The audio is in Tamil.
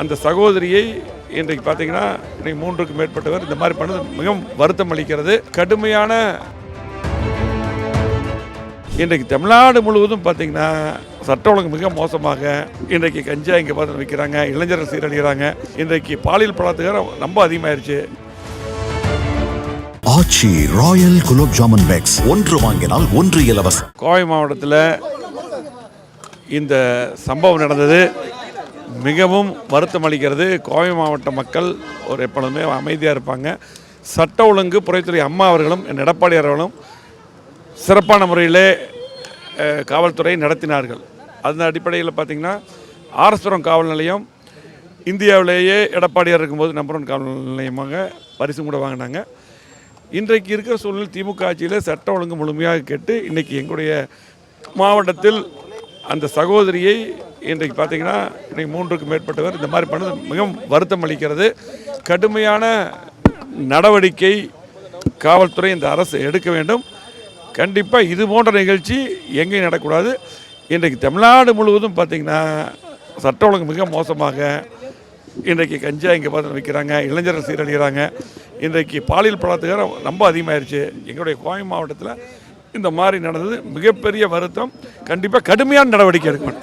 அந்த சகோதரியை இன்றைக்கு பார்த்தீங்கன்னா இன்னைக்கு மூன்றுக்கு மேற்பட்டவர் இந்த மாதிரி பண்ணது மிகவும் வருத்தம் அளிக்கிறது. கடுமையான இன்றைக்கு தமிழ்நாடு முழுவதும் பார்த்தீங்கன்னா சட்ட ஒழுங்கு மிக மோசமாக இன்றைக்கு கஞ்சா இங்கே பார்த்து விற்கிறாங்க இளைஞர்கள் சீரழிகிறாங்க. இன்றைக்கு பாலியல் பலாத்காரம் ரொம்ப அதிகமாயிருச்சு. ஆச்சி ராயல் குலோப் ஜாமுன் பேக்ஸ் ஒன்று வாங்கினால் ஒன்று இலவசம். கோவை மாவட்டத்தில் இந்த சம்பவம் நடந்தது. மிகவும் வருத்தம் அளிக்கிறது. கோவை மாவட்ட மக்கள் ஒரு எப்பொழுதுமே அமைதியாக இருப்பாங்க. சட்ட ஒழுங்கு புறைத்துறை அம்மா அவர்களும் என் எடப்பாடி அவர்களும் சிறப்பான முறையிலே காவல்துறை நடத்தினார்கள். அந்த அடிப்படையில் பார்த்திங்கன்னா ஆரஸ்புரம் காவல் நிலையம் இந்தியாவிலேயே எடப்பாடியார் இருக்கும்போது நம்பர் ஒன் காவல் நிலையமாக பரிசு கூட வாங்கினாங்க. இன்றைக்கு இருக்கிற சூழ்நிலை திமுக ஆட்சியில் சட்ட ஒழுங்கு முழுமையாக கேட்டு இன்றைக்கி எங்களுடைய மாவட்டத்தில் அந்த சகோதரியை இன்றைக்கு பார்த்தீங்கன்னா இன்றைக்கு மூன்றுக்கு மேற்பட்டவர் இந்த மாதிரி பண்ணது மிகவும் வருத்தம் அளிக்கிறது. கடுமையான நடவடிக்கை காவல்துறை இந்த அரசு எடுக்க வேண்டும். கண்டிப்பாக இது போன்ற நிகழ்ச்சி எங்கேயும் நடக்கக்கூடாது. இன்றைக்கு தமிழ்நாடு முழுவதும் பார்த்திங்கன்னா சட்ட ஒழுங்கு மிக மோசமாக இன்றைக்கு கஞ்சா இங்கே பார்த்து விற்கிறாங்க இளைஞர்கள் சீரழிகிறாங்க. இன்றைக்கு பாலியல் பலாத்துக்காரம் ரொம்ப அதிகமாகிருச்சு எங்களுடைய கோவை மாவட்டத்தில் இந்த மாதிரி நடந்தது மிகப்பெரிய வருத்தம். கண்டிப்பாக கடுமையான நடவடிக்கை எடுக்கணும்.